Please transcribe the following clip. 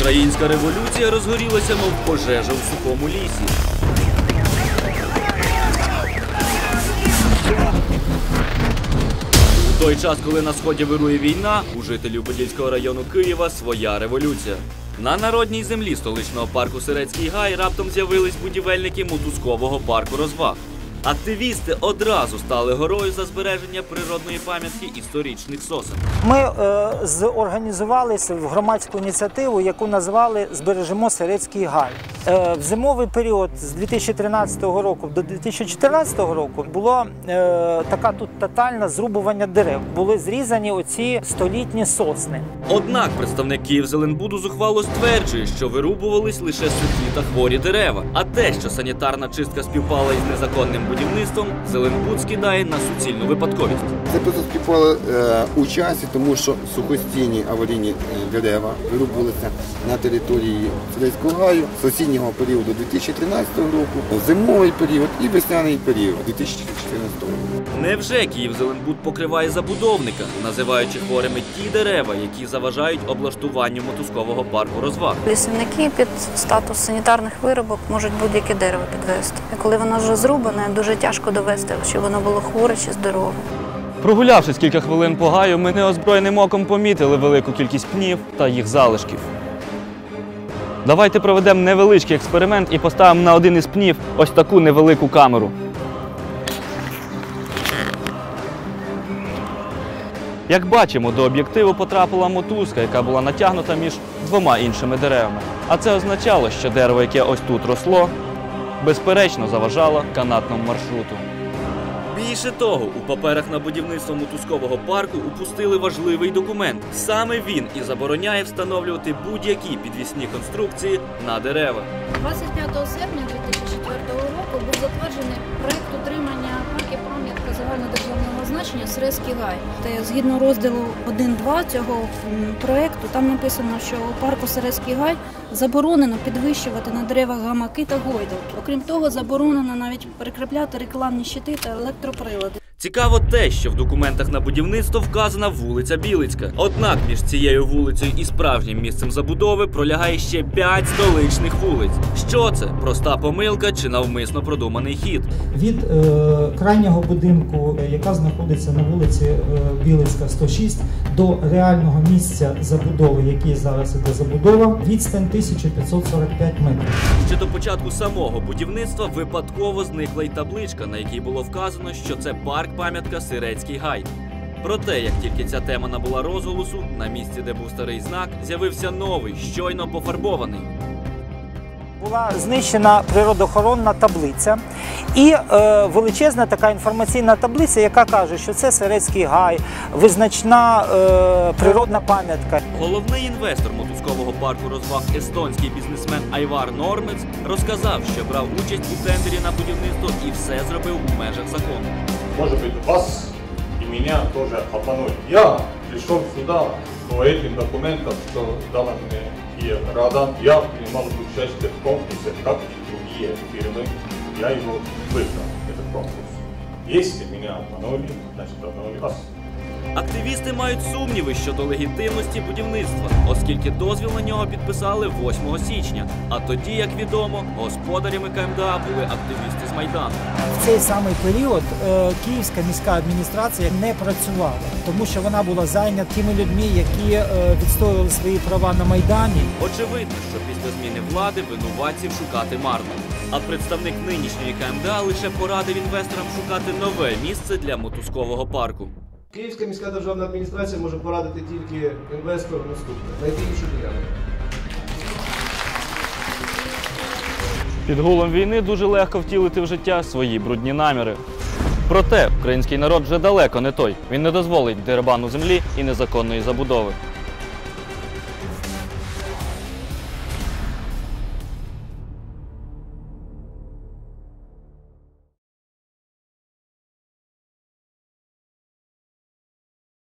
Українська революція розгорілася, мов пожежа у сухому лісі. У той час, коли на сході вирує війна, у жителів Подільського району Києва своя революція. На народній землі столичного парку Сирецький гай раптом з'явились будівельники мотузкового парку розваг. Активісти одразу стали горою за збереження природної пам'ятки історичних сосен. Ми е, зорганізувалися в громадську ініціативу, яку назвали Збережемо Сирецький гай. Е, в зимовий період з 2013 року до 2014 року було е, така тут тотальне зрубування дерев. Були зрізані оці столітні сосни. Однак представник Київзеленбуду зухвало стверджує, що вирубувались лише сухі та хворі дерева. А те, що санітарна чистка співпала із незаконним будівництвом, Зеленбуд скидає на суцільну випадковість. Це просто співпало е, у часі, тому що сухостійні аварійні дерева вирубувалися на території Сирійського гаю з осіннього періоду 2013 року, зимовий період і весняний період 2014 року. Невже Київзеленбуд покриває забудовника, називаючи хворими ті дерева, які заважають облаштуванню мотузкового парку розваг? Лісівники під статус санітарних виробок можуть будь-яке дерево підвести. І коли воно вже зрубане, дуже тяжко довести, чи воно було хворе чи здорове. Прогулявшись кілька хвилин по гаю, ми неозброєним оком помітили велику кількість пнів та їх залишків. Давайте проведемо невеличкий експеримент і поставимо на один із пнів ось таку невелику камеру. Як бачимо, до об'єктиву потрапила мотузка, яка була натягнута між двома іншими деревами. А це означало, що дерево, яке ось тут росло, безперечно заважало канатному маршруту. Більше того, у паперах на будівництво мотузкового парку упустили важливий документ. Саме він і забороняє встановлювати будь-які підвісні конструкції на дерева. 25 серпня Сирецький гай. Та згідно розділу 1.2 цього проекту, там написано, що у парку Серезький гай заборонено підвищувати на деревах гамаки та гойдалки. Окрім того, заборонено навіть прикріпляти рекламні щити та електроприлади. Цікаво те, що в документах на будівництво вказана вулиця Білицька. Однак між цією вулицею і справжнім місцем забудови пролягає ще п'ять столичних вулиць. Що це? Проста помилка чи навмисно продуманий хід? Від е, крайнього будинку, е, яка знаходиться на вулиці е, Білицька, 106, до реального місця забудови, який зараз іде забудова, відстань 1545 метрів. Ще до початку самого будівництва випадково зникла й табличка, на якій було вказано, що це парк-пам'ятка Сирецький гай. Проте, як тільки ця тема набула розголосу, на місці, де був старий знак, з'явився новий, щойно пофарбований. Була знищена природоохоронна таблиця і е, величезна така інформаційна таблиця, яка каже, що це Сирецький гай, визначна е, природна пам'ятка. Головний інвестор мотузкового парку розваг естонський бізнесмен Айвар Нормец розказав, що брав участь у тендері на будівництво і все зробив у межах закону. может быть, вас и меня тоже обманули. Я прийшов сюди по этим документам, что дала мені рада, я приймав участь в конкурсі, як і інші фірми. Я его виграв, этот конкурс. Если меня обманули, значит обманули вас. Активісти мають сумніви щодо легітимності будівництва, оскільки дозвіл на нього підписали 8 січня. А тоді, як відомо, господарями КМДА були активісти з Майдану. В цей самий період е, Київська міська адміністрація не працювала, тому що вона була зайнята тими людьми, які е, відстоювали свої права на Майдані. Очевидно, що після зміни влади винуватців шукати марно. А представник нинішньої КМДА лише порадив інвесторам шукати нове місце для мотузкового парку. Київська міська державна адміністрація може порадити тільки інвестору наступне, знайти іншу ділянку. Під гулом війни дуже легко втілити в життя свої брудні наміри. Проте український народ вже далеко не той. Він не дозволить дерибану землі і незаконної забудови.